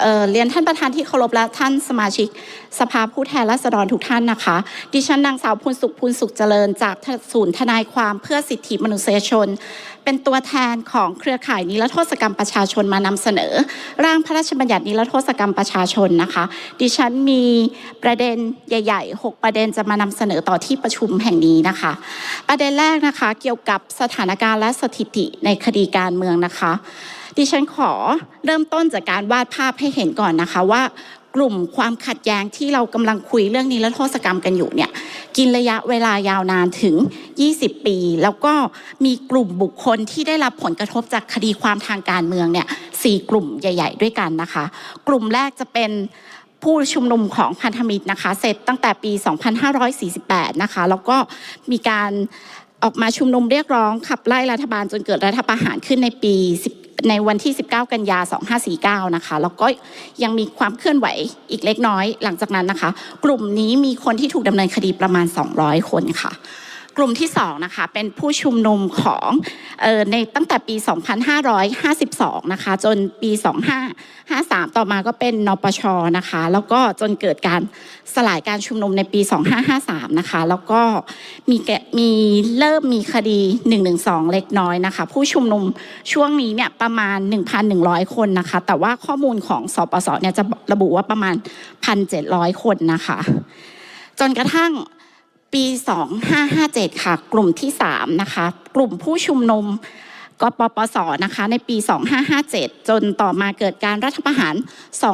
เเรียนท่านประธานที่เคารพและท่านสมาชิก สภาผู้แทนราษฎรทุกท่านนะคะ ดิฉันนางสาวพูนสุขพูนสุขเจริญ จากศูนย์ทนายความเพื่อสิทธิมนุษยชน เป็นตัวแทนของเครือข่ายนิรโทษกรรมประชาชนมานำเสนอ ร่างพระราชบัญญัตินิรโทษกรรมประชาชนนะคะ ดิฉันมีประเด็นใหญ่ ๆ 6 ประเด็นจะมานำเสนอต่อที่ประชุมแห่งนี้นะคะ ประเด็นแรกนะคะเกี่ยวกับสถานการณ์และสถิติในคดีการเมืองนะคะ ดิฉันขอเริ่มต้นจากการวาดภาพให้เห็นก่อนนะคะว่ากลุ่มความขัดแย้งที่เรากำลังคุยเรื่องนิรโทษกรรมกันอยู่เนี่ยกินระยะเวลายาวนานถึง 20 ปี แล้วก็มีกลุ่มบุคคลที่ได้รับผลกระทบจากคดีความทางการเมืองเนี่ยสี่กลุ่มใหญ่ ๆ ด้วยกันนะคะ กลุ่มแรกจะเป็นผู้ชุมนุมของพันธมิตรนะคะ เสร็จตั้งแต่ปี 2548 นะคะ แล้วก็มีการออกมาชุมนุมเรียกร้องขับไล่รัฐบาลจนเกิดรัฐประหารขึ้นในปี10 ในวันที่ 19 กันยา 2549 นะคะ แล้วก็ยังมีความเคลื่อนไหวอีกเล็กน้อยหลังจากนั้นนะคะ กลุ่มนี้มีคนที่ถูกดำเนินคดีประมาณ 200 คนค่ะ กลุ่มที่2นะคะเป็นผู้ชุมนุมของออในตั้งแต่ปี 2552 นะคะ จนปี 2553 ต่อมาก็เป็นนปชนะคะ แล้วก็จนเกิดการสลายการชุมนุมในปี 2553 นะคะ แล้วก็มีแกะมีเริ่มมีคดี 112 เล็กน้อยนะคะ ผู้ชุมนุมช่วงนี้เนี่ยประมาณ 1,100 คนนะคะ แต่ว่าข้อมูลของสปสเนี่ยจะระบุว่าประมาณ 1,700 คนนะคะ จนกระทั่ง ปี 2557 ค่ะ กลุ่มที่ 3 นะคะ กลุ่มผู้ชุมนุมกปปสนะคะ ในปี 2557 จนต่อมาเกิดการรัฐประหาร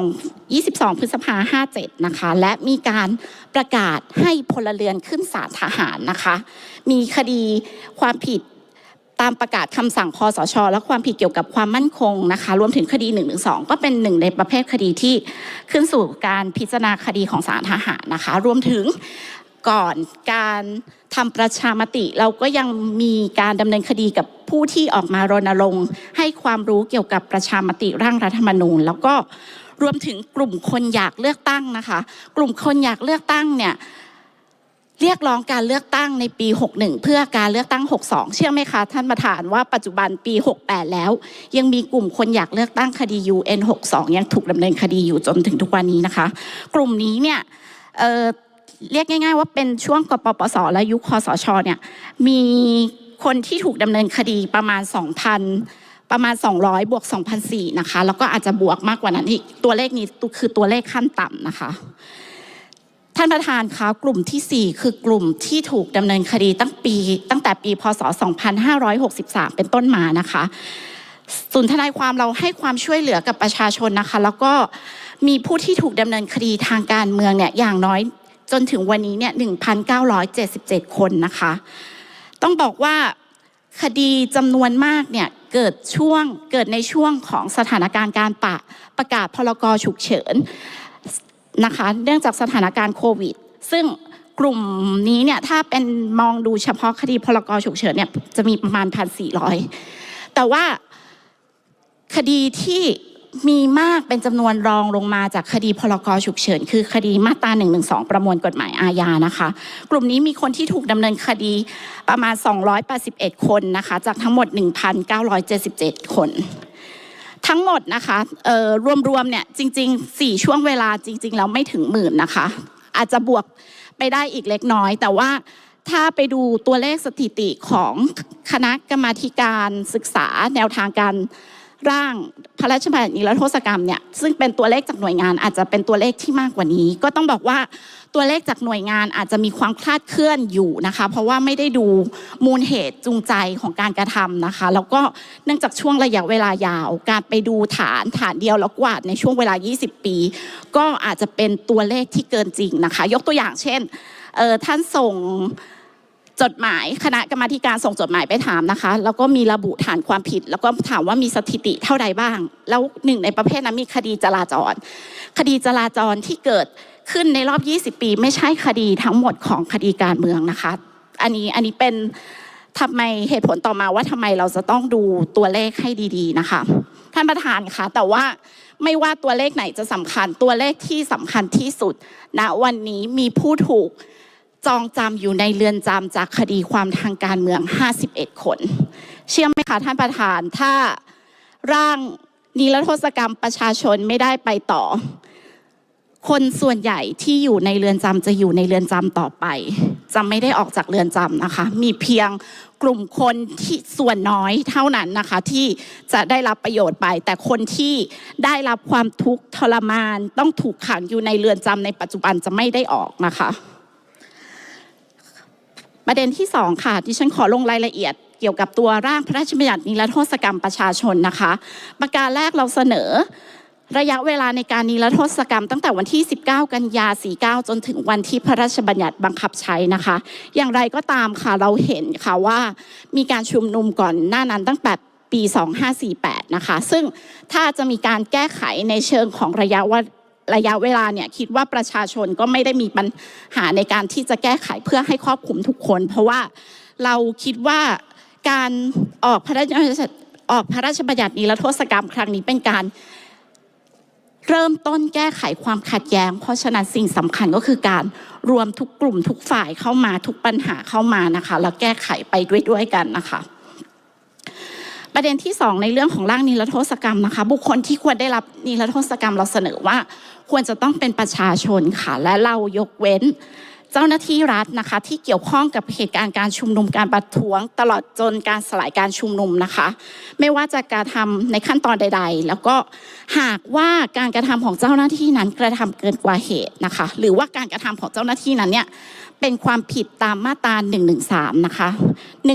2 22 พฤษภา57 นะคะ และมีการประกาศให้พลเรือนขึ้นศาลทหารนะคะ มีคดีความผิดตามประกาศคำสั่งคอสช และความผิดเกี่ยวกับความมั่นคงนะคะ รวมถึงคดี1นึก็เป็นหนึ่งในประเภทคดีที่ขึ้นสู่การพิจารณาคดีของศาลทหารนะคะ รวมถึง ก่อนการทำประชามติ เราก็ยังมีการดำเนินคดีกับผู้ที่ออกมารณรงค์ให้ความรู้เกี่ยวกับประชามติร่างรัฐธรรมนูญ แล้วก็รวมถึงกลุ่มคนอยากเลือกตั้งนะคะ กลุ่มคนอยากเลือกตั้งเนี่ยเรียกร้องการเลือกตั้งในปี 61 เพื่อการเลือกตั้ง 62 เชื่อไหมคะ ท่านประธานว่าปัจจุบันปี 68 แล้ว ยังมีกลุ่มคนอยากเลือกตั้งคดี UN 62 ยังถูกดำเนินคดีอยู่จนถึงทุกวันนี้นะคะ กลุ่มนี้เนี่ย เรียกง่าย ๆ ว่าเป็นช่วงกปปส และยุคคอสชเนี่ยมีคนที่ถูกดำเนินคดีประมาณ 2,000 ประมาณ 200 บวก 2,004นะคะ แล้วก็อาจจะบวกมากกว่านั้นอีก ตัวเลขนี้คือตัวเลขขั้นต่ำนะคะ ท่านประธานคะกลุ่มที่ 4 คือกลุ่มที่ถูกดำเนินคดีตั้งปี ตั้งแต่ปี พศ 2563 เป็นต้นมานะคะศูนย์ทนายความเราให้ความช่วยเหลือกับประชาชนนะคะ แล้วก็มีผู้ที่ถูกดำเนินคดีทางการเมืองเนี่ยอย่างน้อย จนถึงวันนี้เนี่ย1,977 คนนะคะ ต้องบอกว่าคดีจำนวนมากเนี่ยเกิดช่วงเกิดในช่วงของสถานการณ์การปะประกาศพรกฉุกเฉินนะคะเนื่องจากสถานการณ์โควิด ซึ่งกลุ่มนี้เนี่ยถ้าเป็นมองดูเฉพาะคดีพลกรฉุกเฉินเนี่ยจะมีประมาณ 1,400 แต่ว่าคดีที่ มีมากเป็นจำนวนรองลงมาจากคดีพลกรฉุกเฉิน คือคดีมาตรา1นึประมวลกฎหมายอาญานะคะ กลุ่มนี้มีคนที่ถูกดำเนินคดีประมาณ 281 คนนะคะจากทั้งหมด 1,977 คน ทั้งหมดนะคะรวมๆเนี่ยจริง ๆ 4 ช่วงเวลาจริง ๆ แล้วไม่ถึงหมื่นนะคะ อาจจะบวกไปได้อีกเล็กน้อย แต่ว่าถ้าไปดูตัวเลขสถิติของคณะกรรมาการศึกษาแนวทางการ ร่างพระราชบัญญัตินิรโทษกรรมเนี่ยซึ่งเป็นตัวเลขจากหน่วยงานอาจจะเป็นตัวเลขที่มากกว่านี้ ก็ต้องบอกว่าตัวเลขจากหน่วยงานอาจจะมีความคลาดเคลื่อนอยู่นะคะ เพราะว่าไม่ได้ดูมูลเหตุจูงใจของการกระทำนะคะ แล้วก็เนื่องจากช่วงระยะเวลายาว การไปดูฐานฐานเดียวแล้วกวาดในช่วงเวลา 20 ปี ก็อาจจะเป็นตัวเลขที่เกินจริงนะคะ ยกตัวอย่างเช่นท่านส่ง จดหมายคณะกรรมาการส่งจดหมายไปถามนะคะ แล้วก็มีระบุฐานความผิด แล้วก็ถามว่ามีสถิติเท่าใดบ้าง แล้วหนึ่งในประเภทนั้นมีคดีจราจร คดีจราจรที่เกิดขึ้นในรอบ 20 ปี ไม่ใช่คดีทั้งหมดของคดีการเมืองนะคะ อันนี้อันนี้เป็นทำไมเหตุผลต่อมาว่าทำไมเราจะต้องดูตัวเลขให้ดี ๆนะคะ ท่านประธานคะแต่ว่าไม่ว่าตัวเลขไหนจะสำคัญตัวเลขที่สำคัญที่สุดณนะวันนี้มีผู้ถูก จองจำอยู่ในเรือนจำจากคดีความทางการเมือง 51 คน เชื่อไหมคะท่านประธานถ้าร่างนิรโทษกรรมประชาชนไม่ได้ไปต่อ คนส่วนใหญ่ที่อยู่ในเรือนจำจะอยู่ในเรือนจำต่อไปจะไม่ได้ออกจากเรือนจำนะคะ มีเพียงกลุ่มคนที่ส่วนน้อยเท่านั้นนะคะ ที่จะได้รับประโยชน์ไป แต่คนที่ได้รับความทุกข์ทรมาน ต้องถูกขังอยู่ในเรือนจำในปัจจุบันจะไม่ได้ออกนะคะ ประเด็นที่สองค่ะที่ฉันขอลงรายละเอียดเกี่ยวกับตัวร่างพระราชบัญญัตินิรโทษกรรมประชาชนนะคะ ประการแรกเราเสนอ ระยะเวลาในการนิรโทษกรรมตั้งแต่วันที่ 19 กันยา 49 จนถึงวันที่พระราชบัญญัติบังคับใช้นะคะ อย่างไรก็ตามค่ะเราเห็นค่ะว่ามีการชุมนุมก่อนหน้านั้นตั้งแต่ปี 2548 นะคะ ซึ่งถ้าจะมีการแก้ไขในเชิงของระยะว่า ระยะเวลาเนี่ยคิดว่าประชาชนก็ไม่ได้มีปัญหาในการที่จะแก้ไขเพื่อให้ครอบคลุมทุกคน เพราะว่าเราคิดว่าการออกพระราชออกพระราชบัญญัตินิรโทษกรรมครั้งนี้เป็นการเริ่มต้นแก้ไขความขัดแย้ง เพราะฉะนั้นสิ่งสำคัญก็คือการรวมทุกกลุ่มทุกฝ่ายเข้ามาทุกปัญหาเข้ามานะคะแล้วแก้ไขไปด้วยด้วยกันนะคะ ประเด็นที่สองในเรื่องของร่างนิรโทษกรรมนะคะ บุคคลที่ควรได้รับนิรโทษกรรมเราเสนอว่า ควรจะต้องเป็นประชาชนค่ะ และเรายกเว้น เจ้าหน้าที่รัฐนะคะ ที่เกี่ยวข้องกับเหตุการณ์การชุมนุมการประท้วง ตลอดจนการสลายการชุมนุมนะคะ ไม่ว่าจะการทำในขั้นตอนใด ๆ แล้วก็หากว่าการกระทำของเจ้าหน้าที่นั้นกระทำเกินกว่าเหตุนะคะ หรือว่าการกระทำของเจ้าหน้าที่นั้นเนี่ยเป็นความผิดตามมาตรา113 นะคะ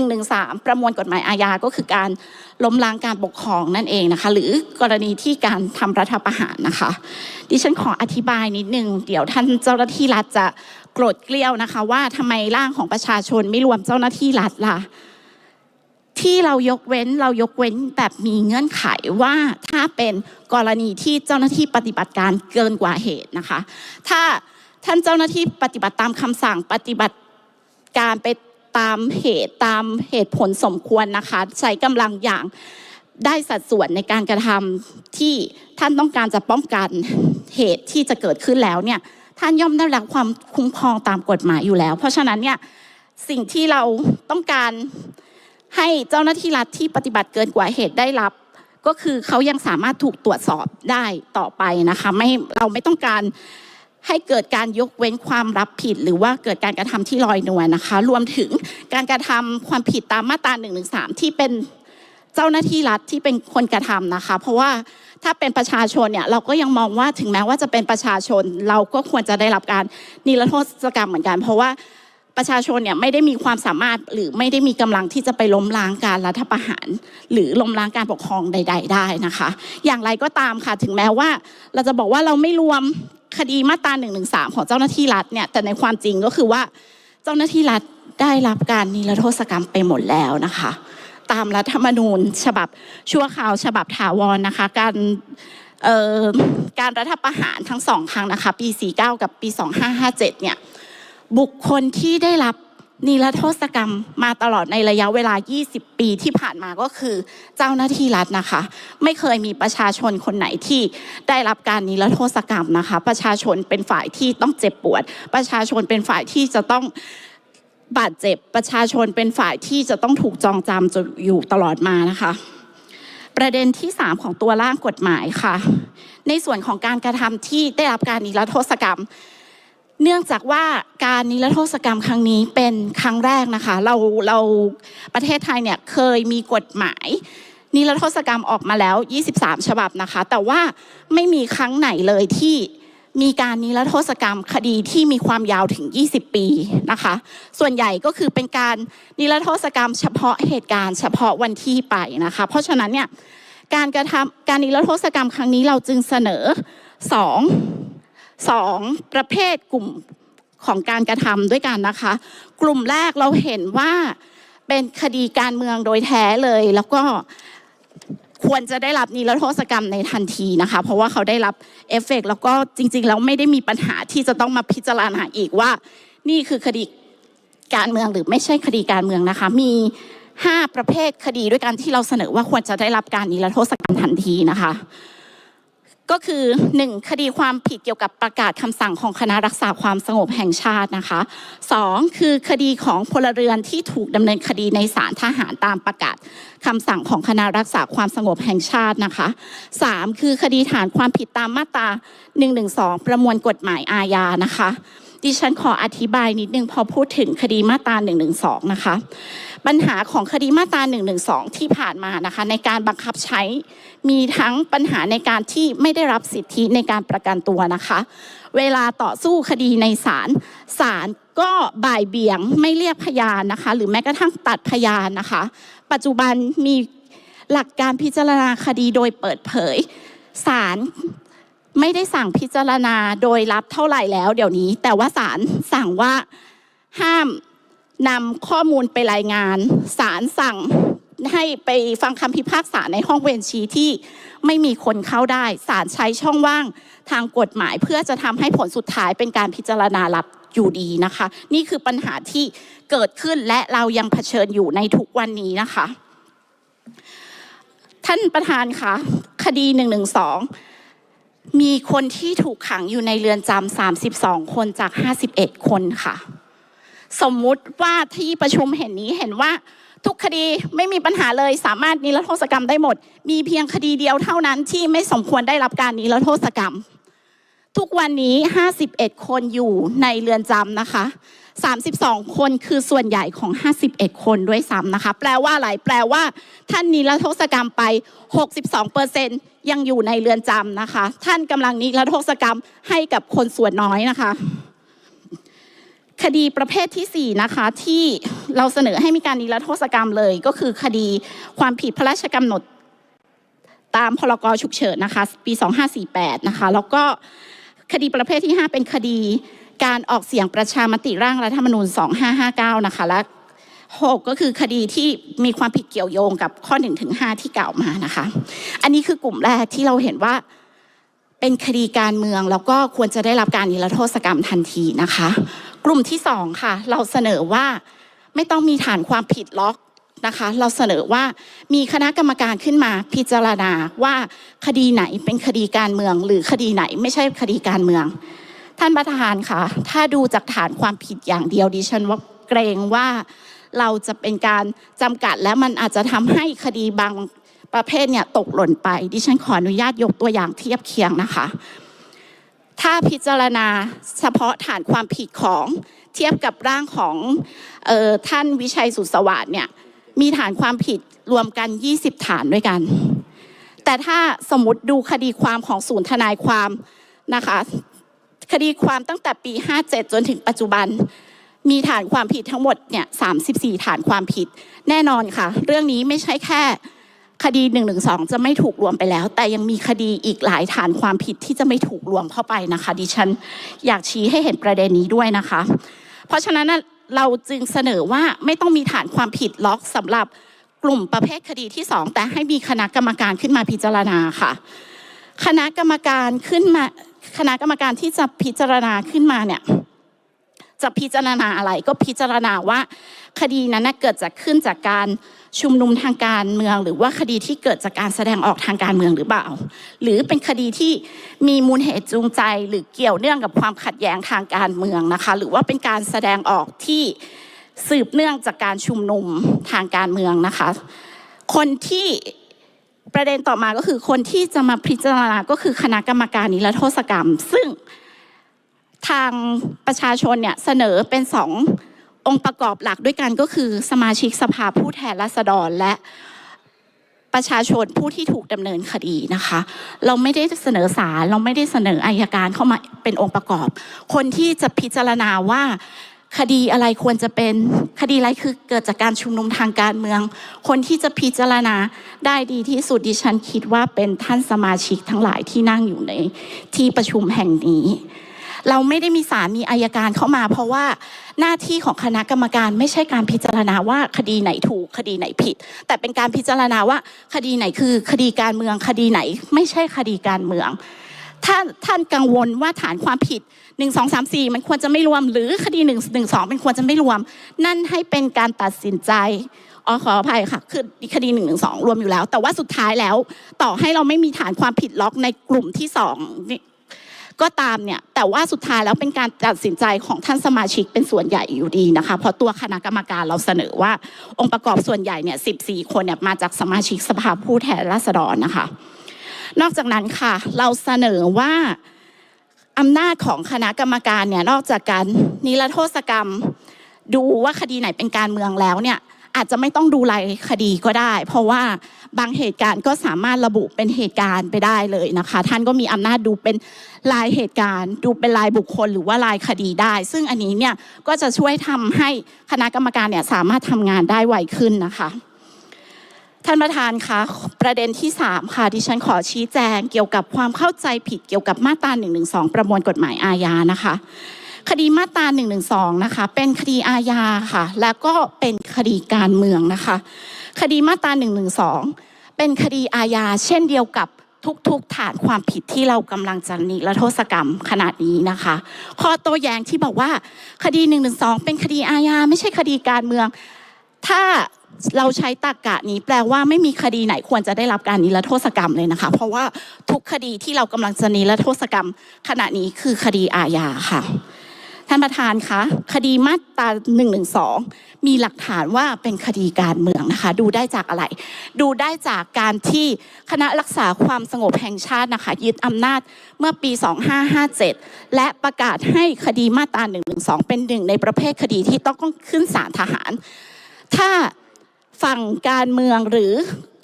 113 ประมวลกฎหมายอาญาก็คือการล้มล้างการปกครองนั่นเองนะคะ หรือกรณีที่การทำรัฐประหารนะคะ ดิฉันขออธิบายนิดนึง เดี๋ยวท่านเจ้าหน้าที่รัฐจะ โกรธเกลี้ยวนะคะ ว่าทำไมร่างของประชาชนไม่รวมเจ้าหน้าที่รัฐล่ะที่เรายกเว้นเรายกเว้นแบบมีเงื่อนไขว่าถ้าเป็นกรณีที่เจ้าหน้าที่ปฏิบัติการเกินกว่าเหตุนะคะ ถ้าท่านเจ้าหน้าที่ปฏิบัติตามคำสั่งปฏิบัติการไปตามเหตุตามเหตุผลสมควรนะคะ ใช้กำลังอย่างได้สัดส่วนในการกระทำที่ท่านต้องการจะป้องกันเหตุที่จะเกิดขึ้นแล้วเนี่ย ท่านย่อมได้รับความคุ้มครองตามกฎหมายอยู่แล้ว เพราะฉะนั้นเนี่ยสิ่งที่เราต้องการให้เจ้าหน้าที่รัฐที่ปฏิบัติเกินกว่าเหตุได้รับ ก็คือเขายังสามารถถูกตรวจสอบได้ต่อไปนะคะไม่เราไม่ต้องการให้เกิดการยกเว้นความรับผิด หรือว่าเกิดการกระทำที่ลอยนวลนะคะ รวมถึงการกระทำความผิดตามมาตรา1นึที่เป็นเจ้าหน้าที่รัฐที่เป็นคนกระทำนะคะ เพราะว่า ถ้าเป็นประชาชนเนี่ยเราก็ยังมองว่าถึงแม้ว่าจะเป็นประชาชน เราก็ควรจะได้รับการนิรโทษกรรมเหมือนกัน เพราะว่าประชาชนเนี่ยไม่ได้มีความสามารถหรือไม่ได้มีกำลังที่จะไปล้มล้างการรัฐประหาร หรือล้มล้างการปกครองใด ๆ ได้นะคะ อย่างไรก็ตามค่ะถึงแม้ว่า เราจะบอกว่าเราไม่รวมคดีมาตรา1นึของเจ้าหน้าที่รัฐเนี่ยแต่ในความจริงก็คือว่าเจ้าหน้าที่รัฐได้รับการนิรโทษกรรมไปหมดแล้วนะคะ ตามรัฐธรรมนูญ ฉบับชั่วคราวฉบับถาวรนะคะ การการรัฐประหารทั้งสองครั้งนะคะ ปี 49 กับปี 2557 เนี่ย บุคคลที่ได้รับนิรโทษกรรมมาตลอดในระยะเวลา 20 ปีที่ผ่านมาก็คือเจ้าหน้าที่รัฐนะคะ ไม่เคยมีประชาชนคนไหนที่ได้รับการนิรโทษกรรมนะคะ ประชาชนเป็นฝ่ายที่ต้องเจ็บปวด ประชาชนเป็นฝ่ายที่จะต้อง บาดเจ็บประชาชนเป็นฝ่ายที่จะต้องถูกจองจำจนอยู่ตลอดมานะคะ ประเด็นที่ 3 ของตัวร่างกฎหมายค่ะ ในส่วนของการกระทำที่ได้รับการนิรโทษกรรม เนื่องจากว่าการนิรโทษกรรมครั้งนี้เป็นครั้งแรกนะคะ เราเราประเทศไทยเนี่ยเคยมีกฎหมายนิรโทษกรรมออกมาแล้ว 23 ฉบับนะคะ แต่ว่าไม่มีครั้งไหนเลยที่ มีการนิรโทษกรรมคดีที่มีความยาวถึง 20 ปีนะคะ ส่วนใหญ่ก็คือเป็นการนิรโทษกรรมเฉพาะเหตุการณ์เฉพาะวันที่ไปนะคะ เพราะฉะนั้นเนี่ยการกระทำการนิรโทษกรรมครั้งนี้เราจึงเสนอสองสองประเภทกลุ่มของการกระทำด้วยกันนะคะ กลุ่มแรกเราเห็นว่าเป็นคดีการเมืองโดยแท้เลย แล้วก็ ควรจะได้รับนิรโทษกรรมในทันทีนะคะ เพราะว่าเขาได้รับเอฟเฟกต์แล้วก็จริงๆแล้วไม่ได้มีปัญหาที่จะต้องมาพิจารณาอีกว่า นี่คือคดีการเมืองหรือไม่ใช่คดีการเมืองนะคะ มีห้าประเภทคดีด้วยกันที่เราเสนอว่าควรจะได้รับการนิรโทษกรรมทันทีนะคะ ก็คือ 1. คดีความผิดเกี่ยวกับประกาศคำสั่งของคณะรักษาความสงบแห่งชาตินะคะ 2. คือคดีของพลเรือนที่ถูกดำเนินคดีในศาลทหารตามประกาศคำสั่งของคณะรักษาความสงบแห่งชาตินะคะ 3. คือคดีฐานความผิดตามมาตรา 112 ประมวลกฎหมายอาญานะคะ ดิฉันขออธิบายนิดนึงพอพูดถึงคดีมาตรา 112 นะคะ ปัญหาของคดีมาตรา112ที่ผ่านมานะคะในการบังคับใช้มีทั้งปัญหาในการที่ไม่ได้รับสิทธิในการประกันตัวนะคะ เวลาต่อสู้คดีในศาลศาลก็บ่ายเบี่ยงไม่เรียกพยานนะคะ หรือแม้กระทั่งตัดพยานนะคะ ปัจจุบันมีหลักการพิจารณาคดีโดยเปิดเผยศาลไม่ได้สั่งพิจารณาโดยรับเท่าไหร่แล้วเดี๋ยวนี้ แต่ว่าศาลสั่งว่าห้าม นำข้อมูลไปรายงานศาลสั่งให้ไปฟังคำพิพากษาในห้องเวรชีที่ไม่มีคนเข้าได้ศาลใช้ช่องว่างทางกฎหมายเพื่อจะทำให้ผลสุดท้ายเป็นการพิจารณารับอยู่ดีนะคะ นี่คือปัญหาที่เกิดขึ้นและเรายังเผชิญอยู่ในทุกวันนี้นะคะ ท่านประธานคะคดี1นึมีคนที่ถูกขังอยู่ในเรือนจำ32 คนจาก 51 คนค่ะ สมมุติว่าที่ประชุมเห็นนี้เห็นว่าทุกคดีไม่มีปัญหาเลยสามารถนิรโทษกรรมได้หมด มีเพียงคดีเดียวเท่านั้นที่ไม่สมควรได้รับการนิรโทษกรรม ทุกวันนี้ 51 คนอยู่ในเรือนจำนะคะ 32 คนคือส่วนใหญ่ของ 51 คนด้วยซ้ำนะคะ แปลว่าอะไรแปลว่า ท่านนิรโทษกรรมไป 62เปอร์เซ็นยังอยู่ในเรือนจำนะคะ ท่านกำลังนิรโทษกรรมให้กับคนส่วนน้อยนะคะ คดีประเภทที่ 4 นะคะ ที่เราเสนอให้มีการนิรโทษกรรมเลย ก็คือคดีความผิดพระราชกำหนดตามพรกฉุกเฉินนะคะ ปี 2548 นะคะ แล้วก็คดีประเภทที่ 5 เป็นคดีการออกเสียงประชามติร่างรัฐธรรมนูญ 2559 นะคะ และ 6 ก็คือคดีที่มีความผิดเกี่ยวโยงกับข้อ 1 ถึง 5 ที่กล่าวมานะคะ อันนี้คือกลุ่มแรกที่เราเห็นว่าเป็นคดีการเมืองแล้วก็ควรจะได้รับการนิรโทษกรรมทันทีนะคะ กลุ่มที่2ค่ะ เราเสนอว่าไม่ต้องมีฐานความผิดล็อกนะคะ เราเสนอว่ามีคณะกรรมการขึ้นมาพิจารณาว่าคดีไหนเป็นคดีการเมือง หรือคดีไหนไม่ใช่คดีการเมือง ท่านประธานค่ะ ถ้าดูจากฐานความผิดอย่างเดียวดิฉันว่าเกรงว่าเราจะเป็นการจำกัดและมันอาจจะทำให้คดีบางประเภทเนี่ยตกหล่นไป ดิฉันขออนุญาตยกตัวอย่างเทียบเคียงนะคะ ถ้าพิจารณาเฉพาะฐานความผิดของเทียบกับร่างของออท่านวิชัยสุสวัสด์เนี่ยมีฐานความผิดรวมกัน 20 ฐานด้วยกัน แต่ถ้าสมมติดูคดีความของศูนย์ทนายความนะคะคดีความตั้งแต่ปี 57 จนถึงปัจจุบัน มีฐานความผิดทั้งหมดเนี่ย 34 ฐานความผิด แน่นอนค่ะ เรื่องนี้ไม่ใช่แค่ คดี112จะไม่ถูกรวมไปแล้ว แต่ยังมีคดีอีกหลายฐานความผิดที่จะไม่ถูกรวมเข้าไปนะคะ ดิฉันอยากชี้ให้เห็นประเด็นนี้ด้วยนะคะ เพราะฉะนั้นเราจึงเสนอว่าไม่ต้องมีฐานความผิดล็อกสำหรับกลุ่มประเภทคดีที่ 2 แต่ให้มีคณะกรรมการขึ้นมาพิจารณาค่ะ คณะกรรมการขึ้นมาคณะกรรมการที่จะพิจารณาขึ้นมาเนี่ย จะพิจารณาอะไรก็พิจารณาว่า คดีนั้นเกิดจากขึ้นจากการชุมนุมทางการเมือง หรือว่าคดีที่เกิดจากการแสดงออกทางการเมืองหรือเปล่า หรือเป็นคดีที่มีมูลเหตุจูงใจ หรือเกี่ยวเนื่องกับความขัดแย้งทางการเมืองนะคะ หรือว่าเป็นการแสดงออกที่สืบเนื่องจากการชุมนุมทางการเมืองนะคะ คนที่ประเด็นต่อมาก็คือคนที่จะมาพิจารณาก็คือคณะกรรมการนิรโทษกรรม ซึ่ง ทางประชาชนเนี่ยเสนอเป็นสององค์ประกอบหลักด้วยกันก็คือ สมาชิกสภาผู้แทนราษฎรและประชาชนผู้ที่ถูกดำเนินคดีนะคะ เราไม่ได้เสนอศาลเราไม่ได้เสนออายการเข้ามาเป็นองค์ประกอบ คนที่จะพิจารณาว่าคดีอะไรควรจะเป็นคดีอะไรคือเกิดจากการชุมนุมทางการเมือง คนที่จะพิจารณาได้ดีที่สุดดิฉันคิดว่าเป็นท่านสมาชิกทั้งหลายที่นั่งอยู่ในที่ประชุมแห่งนี้ เราไม่ได้มีศาลมีอายการเข้ามา เพราะว่าหน้าที่ของคณะกรรมการไม่ใช่การพิจารณาว่าคดีไหนถูกคดีไหนผิด แต่เป็นการพิจารณาว่าคดีไหนคือคดีการเมืองคดีไหน ไม่ใช่คดีการเมืองถ้าท่านกังวลว่าฐานความผิด 1 2 3 4 มันควรจะไม่รวม หรือคดี 1 1 2เป็นควรจะไม่รวม นั่นให้เป็นการตัดสินใจอ๋อขออภัยค่ะ คือคดีหนึ่งหนึ่งสองรวมอยู่แล้ว แต่ว่าสุดท้ายแล้ว ต่อให้เราไม่มีฐานความผิดล็อกในกลุ่มที่สองนี่ ก็ตามเนี่ยแต่ว่าสุดท้ายแล้วเป็นการตัดสินใจของท่านสมาชิกเป็นส่วนใหญ่อยู่ดีนะคะเพราะตัวคณะกรรมการเราเสนอว่า องค์ประกอบส่วนใหญ่เนี่ยสิบสี่คนเนี่ยมาจากสมาชิกสภาผู้แทนราษฎรนะคะ นอกจากนั้นค่ะเราเสนอว่าอำนาจของคณะกรรมการเนี่ยนอกจากการนิรโทษกรรม ดูว่าคดีไหนเป็นการเมืองแล้วเนี่ยอาจจะไม่ต้องดูรายคดีก็ได้ เพราะว่า บางเหตุการณ์ก็สามารถระบุเป็นเหตุการณ์ไปได้เลยนะคะ ท่านก็มีอำนาจดูเป็นรายเหตุการณ์ ดูเป็นรายบุคคลหรือว่ารายคดีได้ ซึ่งอันนี้เนี่ยก็จะช่วยทำให้คณะกรรมการเนี่ยสามารถทำงานได้ไวขึ้นนะคะท่านประธานคะประเด็นที่ 3 ค่ะที่ฉันขอชี้แจงเกี่ยวกับความเข้าใจผิดเกี่ยวกับมาตรา1นึประมวลกฎหมายอาญานะคะ คดีมาตรา1นึนะคะ เป็นคดีอาญาค่ะ แล้วก็เป็นคดีการเมืองนะคะ คดีมาตรา1นึเป็นคดีอาญาเช่นเดียวกับทุกๆฐานความผิดที่เรากำลังจะนิรโทษกรรมขนาดนี้นะคะ ข้อโต้แย้งที่บอกว่าคดี1นึเป็นคดีอาญาไม่ใช่คดีการเมือง ถ้าเราใช้ตรรกกะนี้แปลว่าไม่มีคดีไหนควรจะได้รับการนิรโทษกรรมเลยนะคะ เพราะว่าทุกคดีที่เรากำลังจะนิรโทษกรรมขณะนี้คือคดีอาญาค่ะ ท่านประธานคะคดีมาตรา1นึมีหลักฐานว่าเป็นคดีการเมืองนะคะ ดูได้จากอะไร ดูได้จากการที่คณะรักษาความสงบแห่งชาตินะคะยึดอำนาจเมื่อปี 2557 และประกาศให้คดีมาตรา1นึเป็นหนึ่งในประเภทคดีที่ต้องขึ้นศาลทหาร ถ้าฝั่งการเมืองหรือ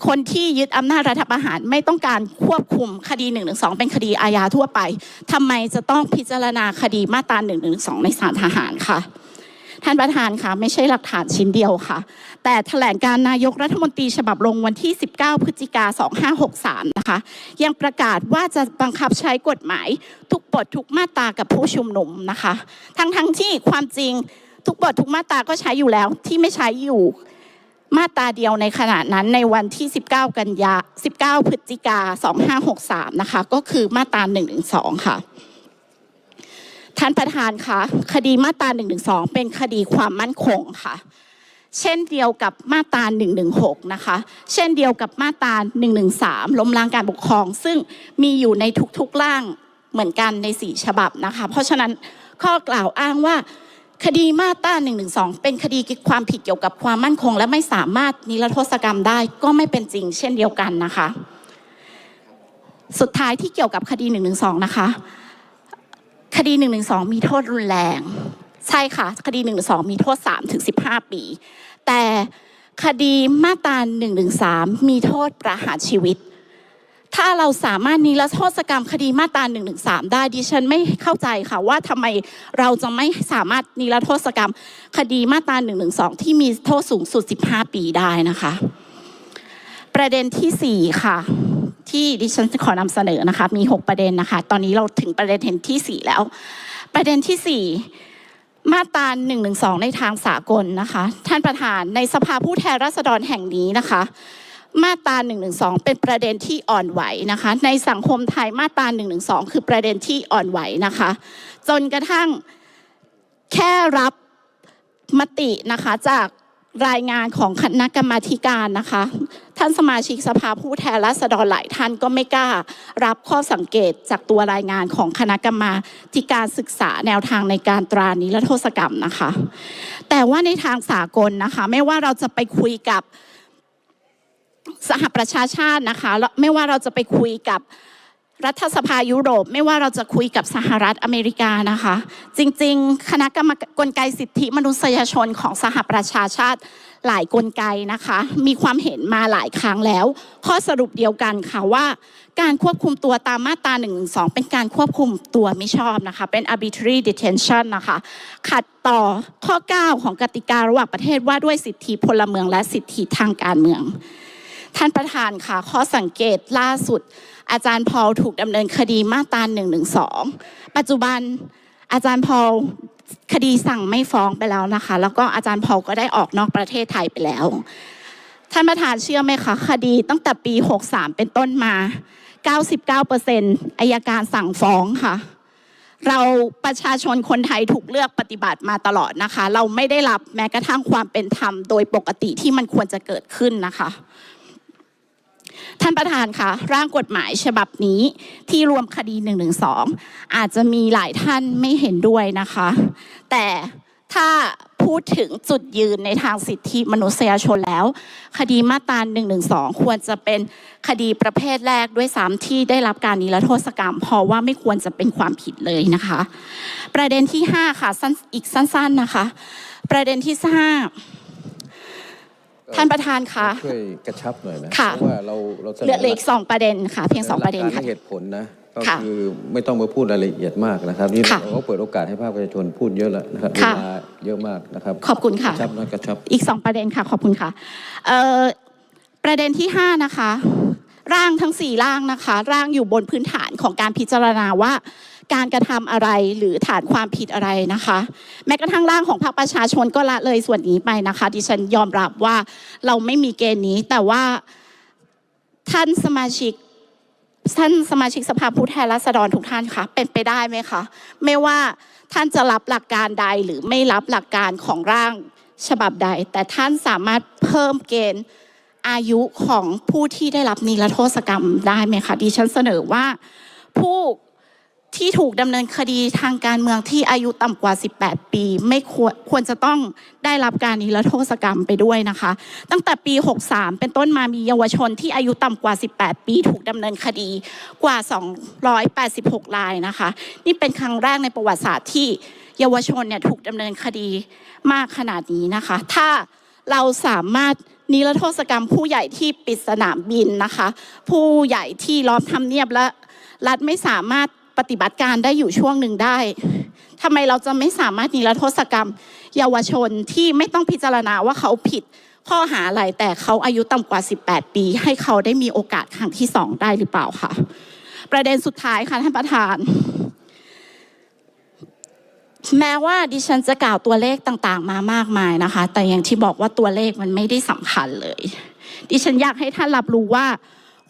คนที่ยึดอำนาจรัฐประหารไม่ต้องการควบคุมคดี1นึเป็นคดีอาญาทั่วไปทำไมจะต้องพิจารณาคดีมาตรา1นึในศาลทหารค่ะท่านประธานค่ะไม่ใช่หลักฐานชิ้นเดียวค่ะ แต่แถลงการนายกรัฐมนตรีฉบับลงวันที่ 19 พฤศจิกา 2563 นะคะ ยังประกาศว่าจะบังคับใช้กฎหมาย ทุกบททุกมาตรากับผู้ชุมนุมนะคะ ทั้งทั้งที่ความจริงทุกบททุกมาตราก็ใช้อยู่แล้วที่ไม่ใช้อยู่ มาตราเดียวในขณะนั้นในวันที่ 19 กันยา 19 พฤศจิกา 2563 นะคะ ก็คือมาตรา112 ค่ะ ท่านประธานคะคดีมาตรา112 เป็นคดีความมั่นคงค่ะ เช่นเดียวกับมาตรา116 นะคะ เช่นเดียวกับมาตรา113 ล้มล้างการปกครอง ซึ่งมีอยู่ในทุกๆร่างเหมือนกันในสี่ฉบับนะคะ เพราะฉะนั้นข้อกล่าวอ้างว่า คดีมาตรา1นึเป็นคดีความผิดเกี่ยวกับความมั่นคง และไม่สามารถนิรโทษกรรมได้ก็ไม่เป็นจริง เช่นเดียวกันนะคะ สุดท้ายที่เกี่ยวกับคดี1นึนะคะ คดี1นึมีโทษรุนแรง ใช่ค่ะ คดี1นึมีโทษ3ถึง15 ปี แต่คดีมาตรา1นึมีโทษประหารชีวิต ถ้าเราสามารถนิรโทษกรรมคดีมาตรา1นึได้ดิฉันไม่เข้าใจค่ะว่าทำไมเราจะไม่สามารถนิรโทษกรรม คดีมาตรา1นึที่มีโทษสูงสุด 15 ปีได้นะคะ ประเด็นที่ 4 ค่ะ ที่ดิฉันขอนำเสนอนะคะ มี 6 ประเด็นนะคะ ตอนนี้เราถึงประเด็นที่ 4 แล้ว ประเด็นที่ 4มาตรา1นึในทางสากลนะคะ ท่านประธานในสภาผู้แทนราษฎรแห่งนี้นะคะ มาตรา1นึเป็นประเด็นที่อ่อนไหวนะคะ ในสังคมไทยมาตรา1นึคือประเด็นที่อ่อนไหวนะคะ จนกระทั่งแค่รับมตินะคะจากรายงานของคณะกรรมาการนะคะ ท่านสมาชิกสภาผู้แทนราษฎรหลายท่านก็ไม่กล้า รับข้อสังเกตจากตัวรายงานของคณะกรรมาการศึกษาแนวทางในการตรานิรโทษกรรมนะคะ แต่ว่าในทางสากลนะคะ ไม่ว่าเราจะไปคุยกับ สหประชาชาตินะคะแล้วไม่ว่าเราจะไปคุยกับรัฐสภายุโรป ไม่ว่าเราจะคุยกับสหรัฐอเมริกานะคะ จริงๆ คณะกรรมการกลไกสิทธิมนุษยชนของสหประชาชาติหลายกลไกนะคะ มีความเห็นมาหลายครั้งแล้ว ข้อสรุปเดียวกันค่ะว่า การควบคุมตัวตามมาตรา1นึเป็นการควบคุมตัวไม่ชอบนะคะ เป็น arbitrary detention นะคะ ขัดต่อข้อ 9 ของกติการะหว่างประเทศว่าด้วยสิทธิพลเมืองและสิทธิทางการเมือง ท่านประธานค่ะ ข้อสังเกตล่าสุด อาจารย์พอลถูกดำเนินคดีมาตรา1นึปัจจุบันอาจารย์พอลคดีสั่งไม่ฟ้องไปแล้วนะคะ แล้วก็อาจารย์พอลก็ได้ออกนอกประเทศไทยไปแล้ว ท่านประธานเชื่อไหมคะคดีตั้งแต่ปี 63 เป็นต้นมา 99%อายการสั่งฟ้องค่ะ เราประชาชนคนไทยถูกเลือกปฏิบัติมาตลอดนะคะ เราไม่ได้รับแม้กระทั่งความเป็นธรรมโดยปกติที่มันควรจะเกิดขึ้นนะคะ ท่านประธานคะร่างกฎหมายฉบับนี้ที่รวมคดี112อาจจะมีหลายท่านไม่เห็นด้วยนะคะ แต่ถ้าพูดถึงจุดยืนในทางสิทธิมนุษยชนแล้ว คดีมาตรา112ควรจะเป็นคดีประเภทแรกด้วยซ้ำที่ได้รับการนิรโทษกรรม เพราะว่าไม่ควรจะเป็นความผิดเลยนะคะ ประเด็นที่ 5 ค่ะสั้นอีกสั้นๆนะคะ ประเด็นที่5 ท่านประธานคะช่วยกระชับหน่อยนะค่ะ เพราะว่าเราเราสนเหลือเหลืออีกสองประเด็นค่ะ เพียงสองประเด็นหลักกาค่ะ และเหตุผลนะก็ค่ะคือไม่ต้องมาพูดรายละเอียดมากนะครับนี่ค่ะเราก็เปิดโอกาสให้ภาคประชาชนพูดเยอะแล้วนะครับเวค่ะ ลาเยอะมากนะครับขอบคุณค่ะกระชับนะกระชับ อีกสองประเด็นค่ะ ขอบคุณค่ะเอ่อประเด็นที่ห้านะคะ ร่างทั้งสี่ร่างนะคะ ร่างอยู่บนพื้นฐานของการพิจารณาว่า การกระทำอะไรหรือฐานความผิดอะไรนะคะ แม้กระทั่งร่างของพรรคประชาชนก็ละเลยส่วนนี้ไปนะคะ ดิฉันยอมรับว่าเราไม่มีเกณฑ์นี้ แต่ว่าท่านสมาชิกท่านสมาชิกสภาผู้แทนราษฎรทุกท่านคะเป็นไปได้ไหมคะ ไม่ว่าท่านจะรับหลักการใดหรือไม่รับหลักการของร่างฉบับใด แต่ท่านสามารถเพิ่มเกณฑ์อายุของผู้ที่ได้รับนิรโทษกรรมได้ไหมคะดิฉันเสนอว่าผู้ ที่ถูกดำเนินคดีทางการเมืองที่อายุต่ำกว่า 18 ปี ไม่ควรควรจะต้องได้รับการนิรโทษกรรมไปด้วยนะคะ ตั้งแต่ปี 63 เป็นต้นมามีเยาวชนที่อายุต่ำกว่า 18 ปี ถูกดำเนินคดีกว่า 286 รายนะคะ นี่เป็นครั้งแรกในประวัติศาสตร์ที่เยาวชนเนี่ยถูกดำเนินคดีมากขนาดนี้นะคะ ถ้าเราสามารถนิรโทษกรรมผู้ใหญ่ที่ปิดสนามบินนะคะ ผู้ใหญ่ที่ล้อมทำเนียบและรัฐไม่สามารถ ปฏิบัติการได้อยู่ช่วงหนึ่งได้ทำไมเราจะไม่สามารถนิรโทษกรรม เยาวชนที่ไม่ต้องพิจารณาว่าเขาผิดข้อหาอะไรแต่เขาอายุต่ำกว่า 18 ปี ให้เขาได้มีโอกาสครั้งที่สองได้หรือเปล่าคะประเด็นสุดท้ายค่ะท่านประธาน แม้ว่าดิฉันจะกล่าวตัวเลขต่างๆ มามากมายนะคะ แต่อย่างที่บอกว่าตัวเลขมันไม่ได้สำคัญเลย ดิฉันอยากให้ท่านรับรู้ว่า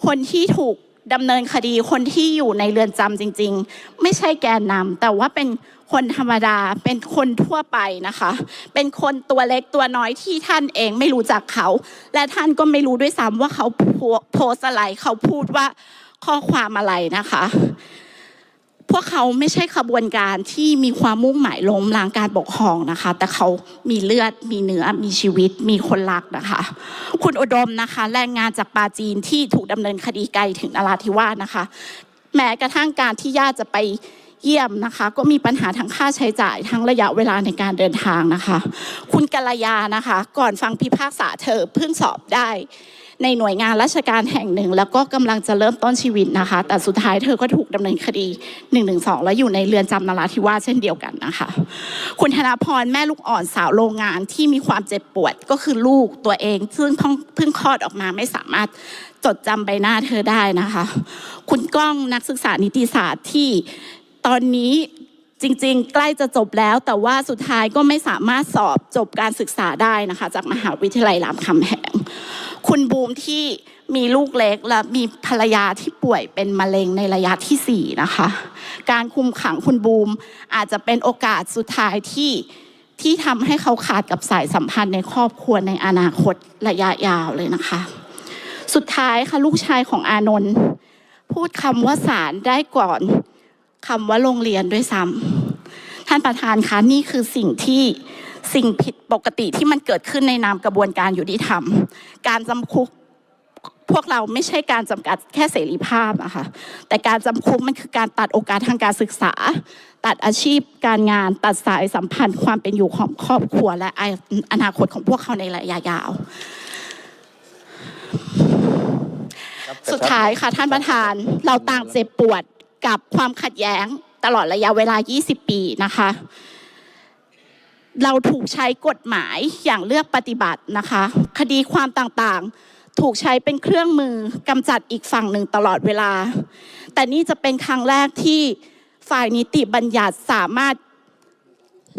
คนที่ถูก ดำเนินคดีคนที่อยู่ในเรือนจำจริง ๆ ไม่ใช่แกนนำแต่ว่าเป็นคนธรรมดาเป็นคนทั่วไปนะคะ เป็นคนตัวเล็กตัวน้อยที่ท่านเองไม่รู้จักเขา และท่านก็ไม่รู้ด้วยซ้ำว่าเขาโพสต์อะไรเขาพูดว่าข้อความอะไรนะคะ พวกเขาไม่ใช่ขบวนการที่มีความมุ่งหมายล้มล้างการปกครองนะคะ แต่เขามีเลือดมีเนื้อมีชีวิตมีคนรักนะคะ คุณอุดมนะคะแรงงานจากปาจีนที่ถูกดำเนินคดีไกลถึงนราธิวาสนะคะ แม้กระทั่งการที่ญาติจะไปเยี่ยมนะคะ ก็มีปัญหาทั้งค่าใช้จ่ายทั้งระยะเวลาในการเดินทางนะคะ คุณกัลยานะคะ ก่อนฟังพิพากษาเธอเพิ่งสอบได้ ในหน่วยงานราชการแห่งหนึ่ง แล้วก็กำลังจะเริ่มต้นชีวิตนะคะ แต่สุดท้ายเธอก็ถูกดำเนินคดี1นึแล้วอยู่ในเรือนจำนราธิวาสเช่นเดียวกันนะคะ คุณธนาพรแม่ลูกอ่อนสาวโรงงานที่มีความเจ็บปวดก็คือลูกตัวเอง ซึ่งเพิ่งเพิ่งคลอดออกมาไม่สามารถจดจำใบหน้าเธอได้นะคะ คุณก้องนักศึกษานิติศาสตร์ที่ตอนนี้จริงๆ ใกล้จะจบแล้วแต่ว่าสุดท้ายก็ไม่สามารถสอบจบการศึกษาได้นะคะ จากมหาวิทยาลัยรามคำแหง คุณบูมที่มีลูกเล็กและมีภรรยาที่ป่วยเป็นมะเร็งในระยะที่4นะคะ การคุมขังคุณบูมอาจจะเป็นโอกาสสุดท้ายที่ที่ทำให้เขาขาดกับสายสัมพันธ์ในครอบครัวในอนาคตระยะยาวเลยนะคะ สุดท้ายค่ะลูกชายของอานนท์พูดคำว่าศาลได้ก่อนคำว่าโรงเรียนด้วยซ้ำท่านประธานคะนี่คือสิ่งที่ สิ่งผิดปกติที่มันเกิดขึ้นในนามกระบวนการยุติธรรม การจำคุกพวกเราไม่ใช่การจำกัดแค่เสรีภาพนะคะแต่การจำคุกมันคือการตัดโอกาสทางการศึกษา ตัดอาชีพการงาน ตัดสายสัมพันธ์ความเป็นอยู่ของครอบครัว และอนาคตของพวกเขาในระยะยาว สุดท้ายค่ะท่านประธานเราต่างเจ็บปวดกับความขัดแย้งตลอดระยะเวลา 20 ปีนะคะ เราถูกใช้กฎหมายอย่างเลือกปฏิบัตินะคะ คดีความต่างๆ ถูกใช้เป็นเครื่องมือกำจัดอีกฝั่งหนึ่งตลอดเวลา แต่นี่จะเป็นครั้งแรกที่ฝ่ายนิติบัญญัติสามารถ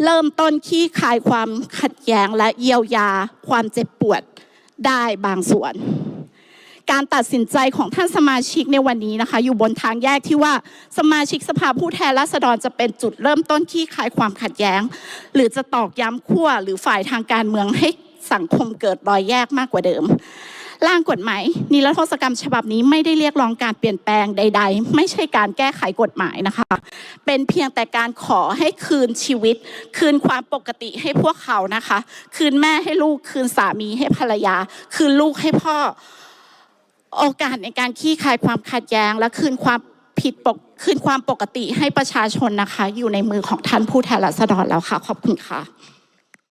เริ่มต้นขี้คายความขัดแย้งและเยียวยาความเจ็บปวดได้บางส่วน การตัดสินใจของท่านสมาชิกในวันนี้นะคะ อยู่บนทางแยกที่ว่าสมาชิกสภาผู้แทนราษฎรจะเป็นจุดเริ่มต้นที่คลายความขัดแย้ง หรือจะตอกย้ำขั้วหรือฝ่ายทางการเมืองให้สังคมเกิดรอยแยกมากกว่าเดิม ร่างกฎหมายนิรโทษกรรมฉบับนี้ไม่ได้เรียกร้องการเปลี่ยนแปลงใด ๆ ไม่ใช่การแก้ไขกฎหมายนะคะ เป็นเพียงแต่การขอให้คืนชีวิต คืนความปกติให้พวกเขานะคะ คืนแม่ให้ลูก คืนสามีให้ภรรยา คืนลูกให้พ่อ โอกาสในการขี้คายความขัดแย้ง และคืนความผิดปกคืนความปกติให้ประชาชนนะคะ อยู่ในมือของท่านผู้แทนราษฎรแล้วค่ะ ขอบคุณค่ะ